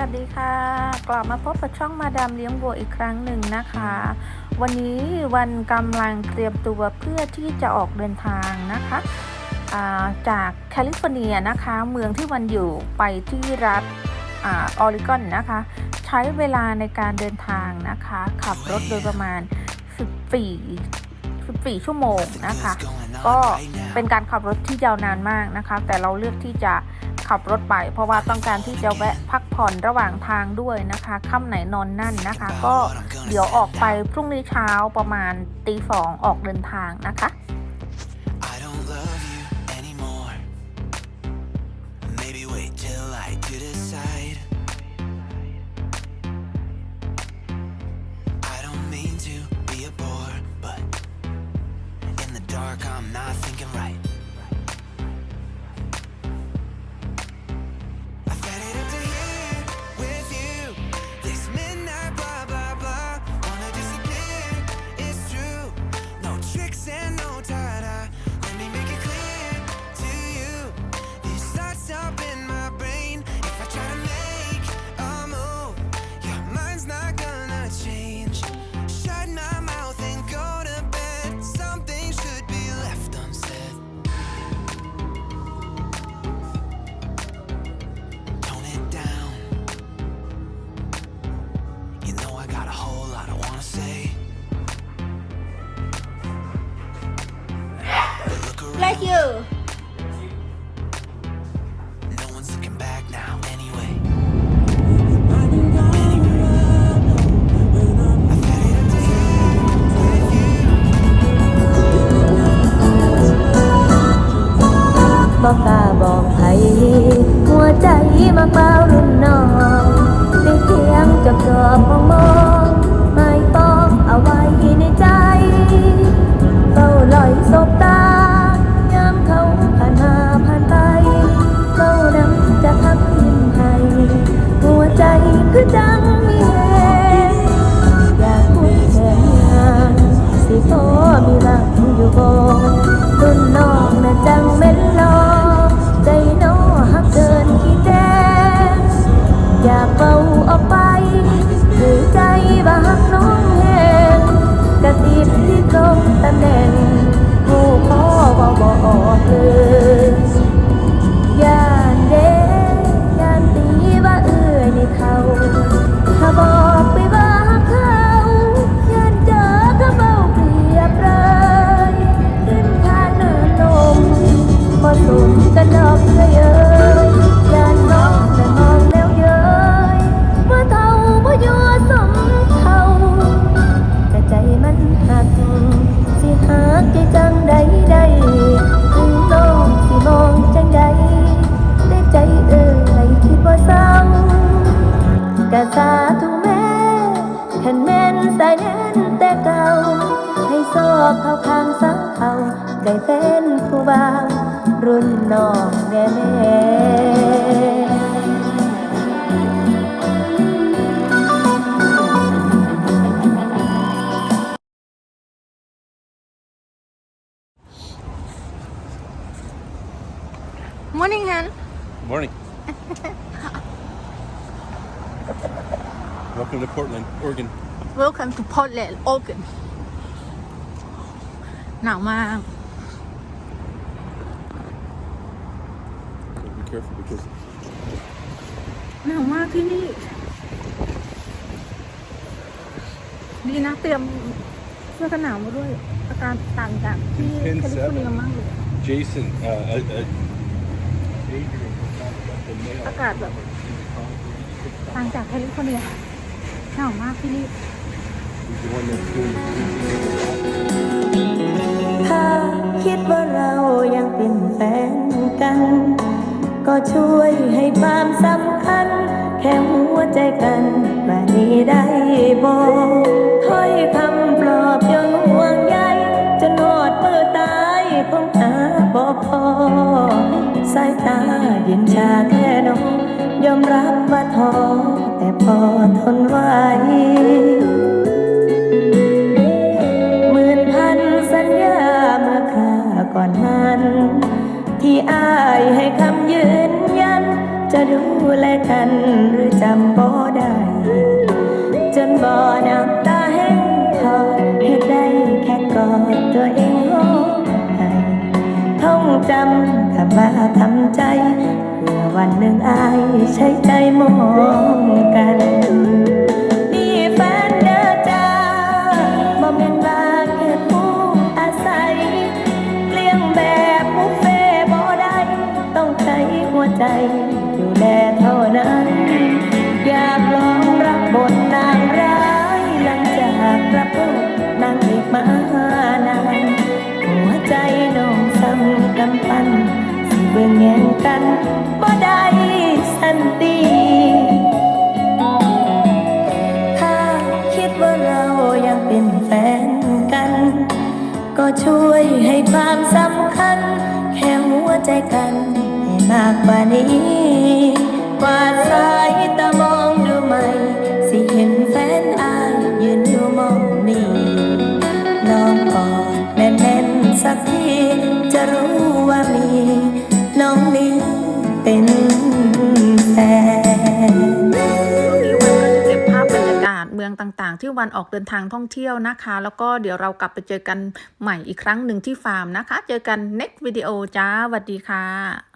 วัสดีค่ะ กลับมาพบกับช่องมาดามเลี้ยงวัวอีกครั้งหนึ่งนะคะ วันนี้วันกำลังเตรียมตัวเพื่อที่จะออกเดินทางนะคะอ่าจากแคลิฟอร์เนียนะคะ เมืองที่วันอยู่ไปที่รัฐอาออริกอนนะคะ ใช้เวลาในการเดินทางนะคะ ขับรถโดยประมาณ 14 14 ชั่วโมงนะคะ ก็เป็นการขับรถที่ยาวนานมากนะคะ แต่เราเลือกที่จะขับรถไป เพราะว่าต้องการที่จะแวะพักผ่อนระหว่างทางด้วยนะคะค่ำไหนนอนนั่นนะคะ ก็เดี๋ยวออกไปพรุ่งนี้เช้าประมาณตีสองออกเดินทางนะคะ Thank you. อกเข้าข้างสังเขาได้เป็นผู้บ่าวรุ่นน้องแน่แม่ morning Han Morning. Welcome to Portland, Oregon. welcome to Portland Oregon หนาวมาก Be careful because หนาวมากที่นี่ ดีนะเตรียมเสื้อกันหนาวมาด้วย อาการต่างจากที่แคลิฟอร์เนียมากเลย Jason, uh, uh, uh, Adrian, the mail. อากาศแบบต่างจากแคลิฟอร์เนียหนาวมากที่นี่ He's the one that's doing the ถ้า คิดว่าเรายังเป็นแฟนกัน ก็ช่วยให้ความสำคัญ แค่หัวใจกันว่านี้ได้บอกถ้อยคำปลอบโยนห่วงใยจนหอดมือตายคงหาบ่พอสายตาเย็นชาแค่น้องยอมรับว่าท้อแต่พอทนไหว อายให้คำยืนยัน จะดูแลกันหรือจำบ่ได้จนบ่อน้ำตาแห้งพอเหตุได้แค่กอดตัวเองร้องไห้ท่องจำคำว่าทำใจเพื่อวันหนึ่งอายใช้ใจมองกัน ดูแลเท่านั้น อยากลองรับบทนางร้ายหลังจากรับบทนางเอกมานานหัวใจน้องซ้ำกำปั้นสิเบิ่งแย่งกันบ่ได้สันติถ้าคิดว่าเรายังเป็นแฟนกัน ก็ช่วยให้ความสำคัญ แค่หัวใจกัน มากกว่านี้กว่าสายตามองดูไหม สิเห็นแฟนอายยืนอยู่มองนี่ลองกอดแน่นๆสักที จะรู้ว่ามี น้องนี้เป็นแฟนนี้วันก็จะเก็บภาพบรรยากาศเมืองต่างๆ ที่วันออกเดินทางท่องเที่ยวนะคะ แล้วก็เดี๋ยวเรากลับไปเจอกันใหม่อีกครั้งหนึ่งที่ฟาร์มนะคะ เจอกัน next วิดีโอจ้าสวัสดีค่ะ